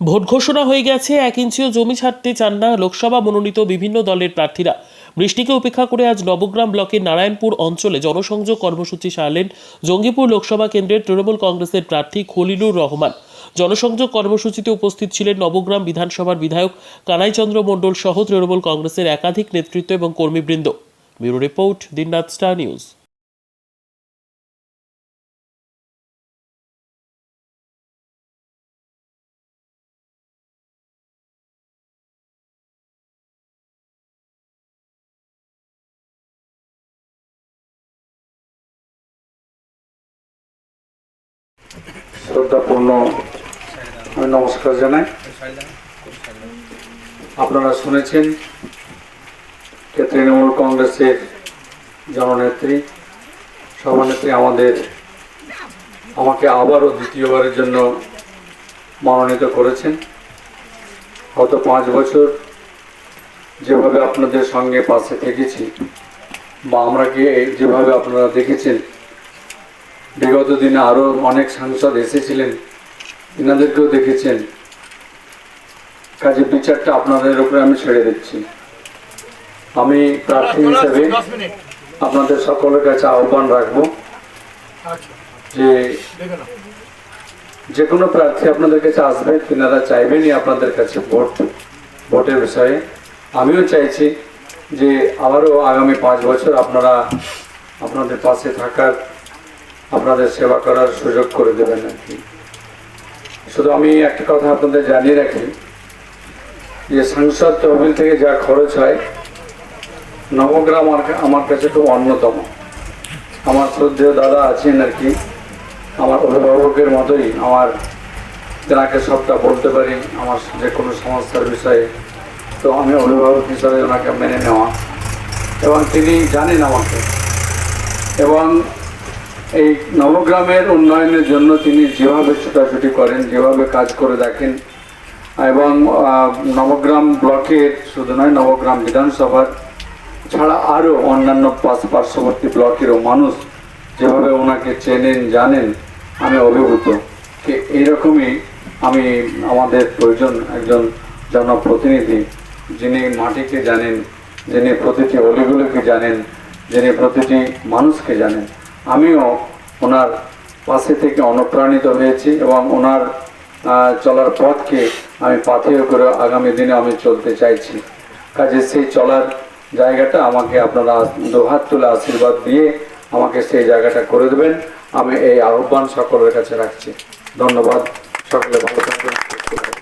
Vote ঘোষণা হয়ে গেছে, এক ইঞ্চিও জমি ছাড়তে চান না লোকসভা মনোনীত বিভিন্ন দলের প্রার্থীরা। বৃষ্টিকে উপেক্ষা করে আজ নবগ্রাম ব্লকের নারায়ণপুর অঞ্চলে জনসংযোগ কর্মসূচি সারলেন জঙ্গিপুর লোকসভা কেন্দ্রের তৃণমূল কংগ্রেসের প্রার্থী খলিলুর রহমান। জনসংযোগ কর্মসূচিতে উপস্থিত ছিলেন নবগ্রাম বিধানসভার বিধায়ক কানাইচন্দ্র মণ্ডল সহ তৃণমূল কংগ্রেসের একাধিক নেতৃত্ব এবং কর্মীবৃন্দ। Bureau report Dinraat star news. শ্রদ্ধাপূর্ণ আমি নমস্কার জানাই। আপনারা শুনেছেন তৃণমূল কংগ্রেসের জননেত্রী, সভানেত্রী আমাদের আমাকে আবারও দ্বিতীয়বারের জন্য মনোনীত করেছেন। গত পাঁচ বছর যেভাবে আপনাদের সঙ্গে পাশে থেকেছি বা আমরাকে যেভাবে আপনারা দেখেছেন বিগত দিনে আরও অনেক সাংসদ এসেছিলেন এনাদেরকেও দেখেছেন। কাজে বিচারটা আপনাদের উপরে আমি ছেড়ে দিচ্ছি। আমি প্রার্থী হিসেবে আপনাদের সকলের কাছে আহ্বান রাখব যে যে কোনো প্রার্থী আপনাদের কাছে আসবে, তিনারা চাইবেনই আপনাদের কাছে ভোট, ভোটের বিষয়ে। আমিও চাইছি যে আবারও আগামী পাঁচ বছর আপনারা আপনাদের পাশে থাকার আপনাদের সেবা করার সুযোগ করে দেবেন আর কি। শুধু আমি একটা কথা আপনাদের জানিয়ে রাখি, যে সংসদ তহবিল থেকে যা খরচ হয়, নবগ্রাম আমার কাছে খুব অন্যতম। আমার শ্রদ্ধেয় দাদা আছেন আর কি, আমার অভিভাবকের মতোই আমার তেনাকে সবটা বলতে পারি, আমার যে কোনো সমস্যার বিষয়ে। তো আমি অভিভাবক হিসাবে ওনাকে মেনে নেওয়া। এবং তিনি জানেন আমাকে। এবং এই নবগ্রামের উন্নয়নের জন্য তিনি যেভাবে ছোটাছুটি করেন, যেভাবে কাজ করে দেখেন, এবং নবগ্রাম ব্লকের, শুধু নয়, নবগ্রাম বিধানসভার ছাড়া আরও অন্যান্য পাশ- পার্শ্ববর্তী ব্লকেরও মানুষ যেভাবে ওনাকে চেনেন, জানেন, আমি অভিভূত এইরকমই আমি আমাদের প্রয়োজন একজন জনপ্রতিনিধি যিনি মাটিকে জানেন, যিনি প্রতিটি অলিগুলিকে জানেন, যিনি প্রতিটি মানুষকে জানেন। আমিও ওনার পাশে থেকে অনুপ্রাণিত হয়েছি এবং ওনার চলার পথকে আমি পাথেয় করে আগামী দিনে আমি চলতে চাইছি। কাজে সেই চলার জায়গাটা আমাকে আপনারা দুহাত তুলে আশীর্বাদ দিয়ে আমাকে সেই জায়গাটা করে দেবেন। আমি এই আহ্বান সকলের কাছে রাখছি। ধন্যবাদ। সকলে ভালো থাকবেন।